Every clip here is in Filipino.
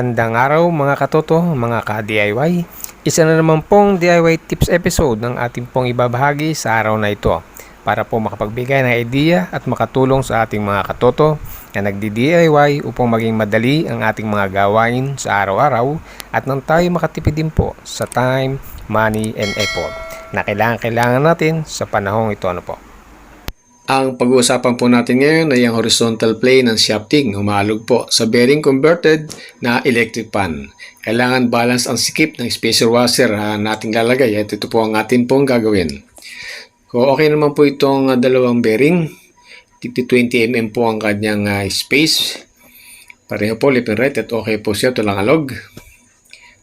Magandang araw mga katoto, mga ka-DIY. Isa na naman pong DIY tips episode ng ating pong ibabahagi sa araw na ito para po makapagbigay ng idea at makatulong sa ating mga katoto na nagdi-DIY upang maging madali ang ating mga gawain sa araw-araw at nang tayo makatipid din po sa time, money, and effort na kailangan-kailangan natin sa panahong ito ano po. Ang pag-uusapan po natin ngayon ay ang horizontal plane ng shafting, humalog po sa bearing converted na electric pan. Kailangan balance ang sikip ng spacer washer ah, nating lalagay at ito po ang atin pong gagawin. Kung okay naman po itong ah, dalawang bearing, 20 mm po ang kanyang ah, space. Pareho po left and right at okay po siya, ito lang alog.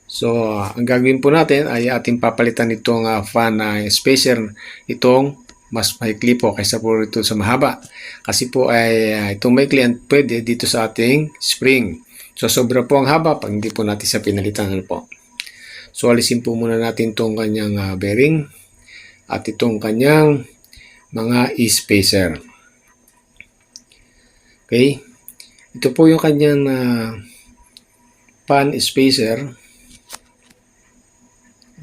So, ang gagawin po natin ay ating papalitan itong ah, fan na spacer itong mas maikli po kaysa po ito sa mahaba. Kasi po ay uh, itong maikli ang pwede dito sa ating spring. So sobra po ang haba pag hindi po natin sa pinalitan ano po. So alisin po muna natin itong kanyang uh, bearing at itong kanyang mga e-spacer. Okay. Ito po yung kanyang uh, pan spacer.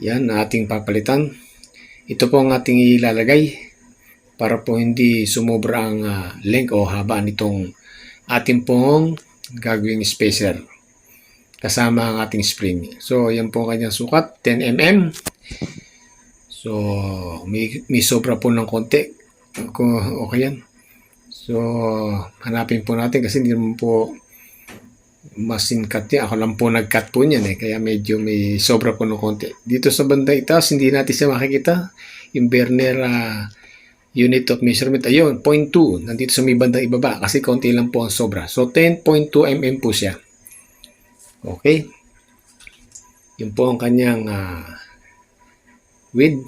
Yan na ating papalitan. Ito po ang ating ilalagay para po hindi sumobra ang uh, length o haba nitong ating pong gagawing spacer kasama ang ating spring. So, yan po ang kanyang sukat, 10 mm. So, may, may sobra po ng konti. Okay yan. So, hanapin po natin kasi hindi naman po masin cut niya. Ako lang po nag-cut po niyan eh. Kaya medyo may sobra po ng konti. Dito sa banda itaas, hindi natin siya makikita. Yung burner uh, unit of measurement, ayun, 0.2, nandito sa may bandang ibaba, kasi konti lang po ang sobra. So, 10.2 mm po siya. Okay. Yun po ang kanyang uh, width.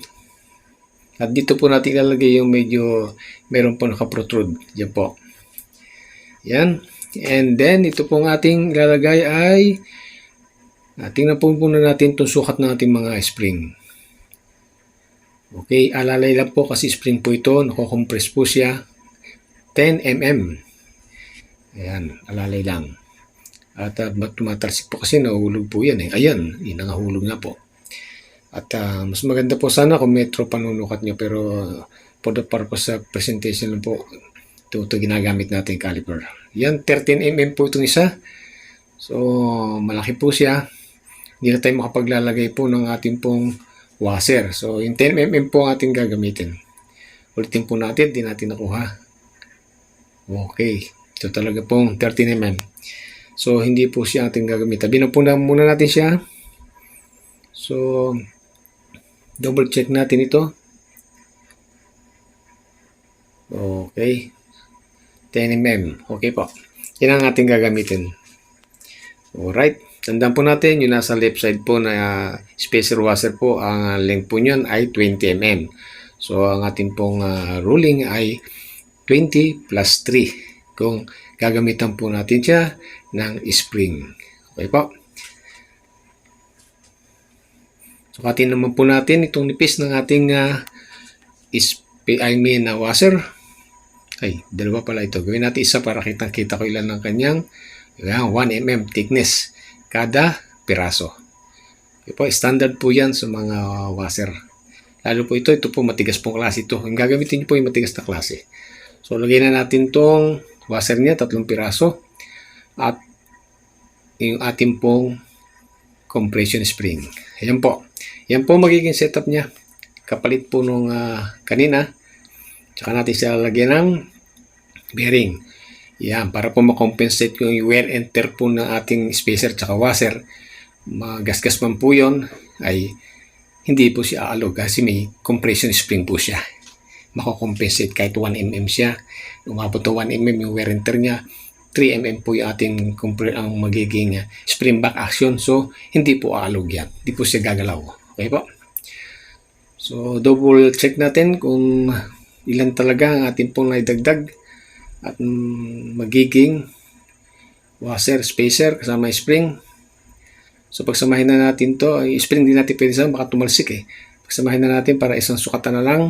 At dito po natin ilalagay yung medyo, meron po nakaprotrude. Yan po. Yan. And then, ito po ang ating ilalagay ay, uh, tingnan po muna natin itong sukat ng ating mga spring. Okay, alalay lang po kasi spring po ito, nako-compress po siya 10 mm. Ayan, alalay lang. At uh, tumatalsik po kasi nahulog po yan eh. Ayan, yun nangahulog na po. At uh, mas maganda po sana kung metro panunukat nyo pero uh, for the purpose of presentation lang po ito, ito ginagamit natin caliper. Yan, 13 mm po itong isa. So, malaki po siya. Hindi na tayo makapaglalagay po ng ating pong washer. So, yung 10mm po ang ating gagamitin. Ulitin po natin, di natin nakuha. Okay. Ito talaga pong 13mm. So, hindi po siya ating gagamitin. Binapuna muna natin siya. So, double check natin ito. Okay. 10mm. Okay po. Yan ang ating gagamitin. Alright. Tandaan po natin, yung nasa left side po na uh, spacer washer po, ang length po niyan ay 20 mm. So, ang ating pong uh, ruling ay 20 plus 3 kung gagamitan po natin siya ng spring. Okay po. Sukatin naman po natin itong nipis ng ating uh, I mean, uh, washer. Ay, dalawa pala ito. Gawin natin isa para kitang-kita ko ilan ng kanyang yan, 1 mm thickness kada piraso. Okay po, standard po yan sa mga washer. Lalo po ito, ito po matigas pong klase ito. Yung gagamitin niyo po yung matigas na klase. So, lagyan na natin tong washer niya, tatlong piraso. At yung ating pong compression spring. Ayan po. Yan po magiging setup niya. Kapalit po nung uh, kanina. Tsaka natin siya lalagyan ng bearing. Yan, para po makompensate yung wear and tear po ng ating spacer tsaka washer. Magasgas man po yun, ay hindi po siya aalog kasi may compression spring po siya. Makokompensate kahit 1 mm siya. Umabot to 1 mm yung wear and tear niya. 3 mm po yung ating ang magiging spring back action. So, hindi po aalog yan. Hindi po siya gagalaw. Okay po? So, double check natin kung ilan talaga ang ating pong naidagdag at magiging washer spacer kasama spring. So pagsamahin na natin to, ay spring din natin pwede sa baka tumalsik eh. Pagsamahin na natin para isang sukatan na lang.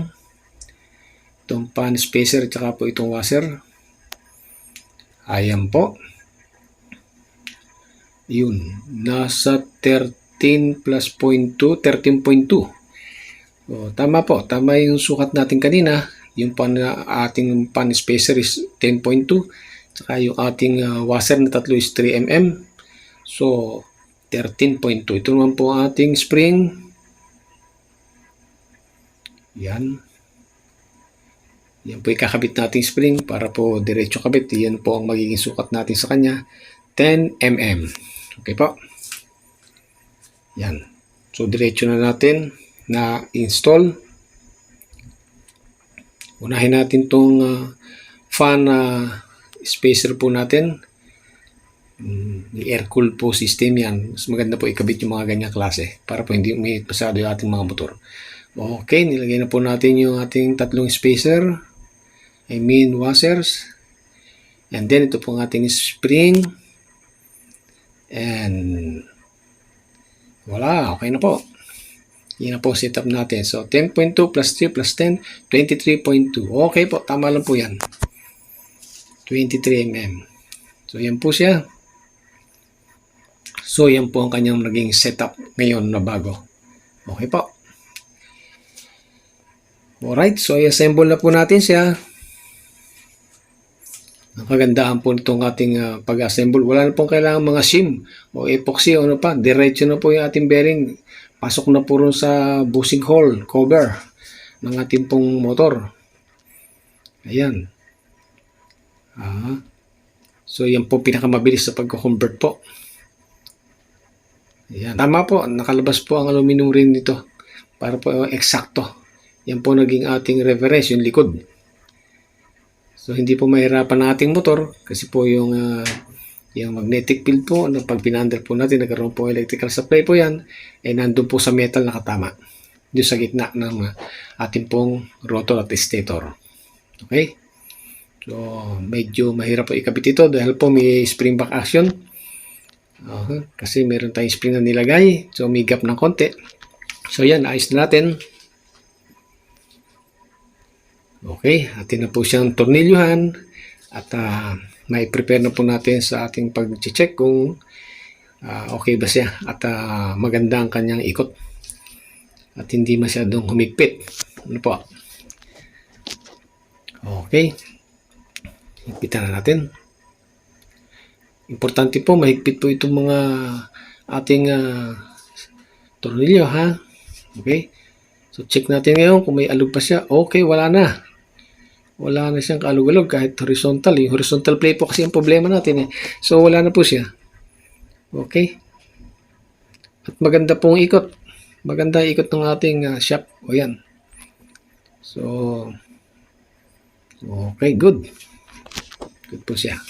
Itong pan spacer at saka po itong washer. Ayan po. Yun, nasa 13 plus 0.2, 13.2. O, tama po, tama yung sukat natin kanina. Yung pan, ating pan spacer is 10.2. Saka yung ating ah, washer na tatlo is 3 mm. So, 13.2. Ito naman po ang ating spring. Yan. Yan po ikakabit nating spring para po diretso kabit. Yan po ang magiging sukat natin sa kanya. 10 mm. Okay po. Yan. So, diretso na natin na install. Unahin natin tong ah, fan na spacer po natin. Mm, air cool po system yan. Mas maganda po ikabit yung mga ganyang klase para po hindi umiit pasado yung ating mga motor. Okay, nilagay na po natin yung ating tatlong spacer. I mean washers. And then ito po ang ating spring. And wala, okay na po. Yan po setup natin. So 10.2 plus 3 plus 10, 23.2. Okay po, tama lang po yan. 23 mm. So yan po siya. So yan po ang kanyang naging setup ngayon na bago. Okay po. Alright, so i-assemble na po natin siya. Kagandahan po nitong ating ah, pag-assemble, wala na pong kailangan mga shim o epoxy o ano pa. Diretso na po yung ating bearing. Pasok na po rin sa bushing hole, cover ng ating pong motor. Ayan. Ah. So yan po pinakamabilis sa pagko-convert po. Ayan. Tama po, nakalabas po ang aluminum ring nito para po eksakto. Yan po naging ating reference, yung likod. So hindi po mahirapan ang ating motor kasi po yung ah, yung magnetic field po na pag pinandal po natin nagkaroon po electrical supply po yan ay nandun po sa metal nakatama doon sa gitna ng ating pong rotor at stator. Okay? So medyo mahirap po ikabit ito dahil po may spring back action. Aha, kasi meron tayong spring na nilagay. So may gap ng konti. So yan, ayos na natin. Okay, atin na po siyang tornilyuhan at ah, may prepare na po natin sa ating pag-check kung ah, okay ba siya at ah, maganda ang kanyang ikot at hindi masyadong humigpit. Ano po? Okay. Higpitan na natin. Importante po, mahigpit po itong mga ating ah, tornilyo ha. Okay? So check natin ngayon kung may alog pa siya. Okay, wala na wala na siyang kalug-alog kahit horizontal. Yung horizontal play po kasi ang problema natin eh. So wala na po siya. Okay? At maganda pong ikot. Maganda ikot ng ating ah, shop. O yan. So, okay, good. Good po siya.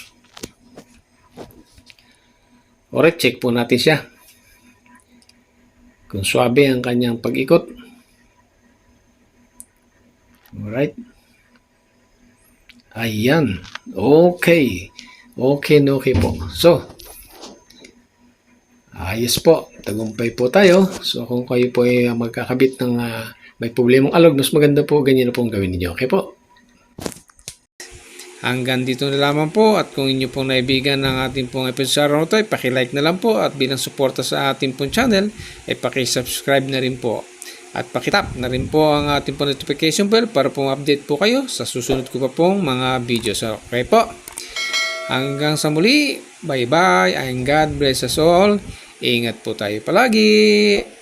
Alright, check po natin siya. Kung swabe ang kanyang pag-ikot. Alright. Ayan. Okay. Okay okay po. So, ayos po. Tagumpay po tayo. So, kung kayo po ay magkakabit ng ah, may problemang alog, mas maganda po, ganyan na po ang gawin ninyo. Okay po? Hanggang dito na lamang po at kung inyo pong naibigan ng ating pong episode araw na ito, pakilike na lang po at bilang suporta sa ating pong channel, ay pakisubscribe na rin po. At pakitap na rin po ang ating notification bell para pong update po kayo sa susunod ko pa pong mga videos. Okay po? Hanggang sa muli, bye bye and God bless us all. Ingat po tayo palagi.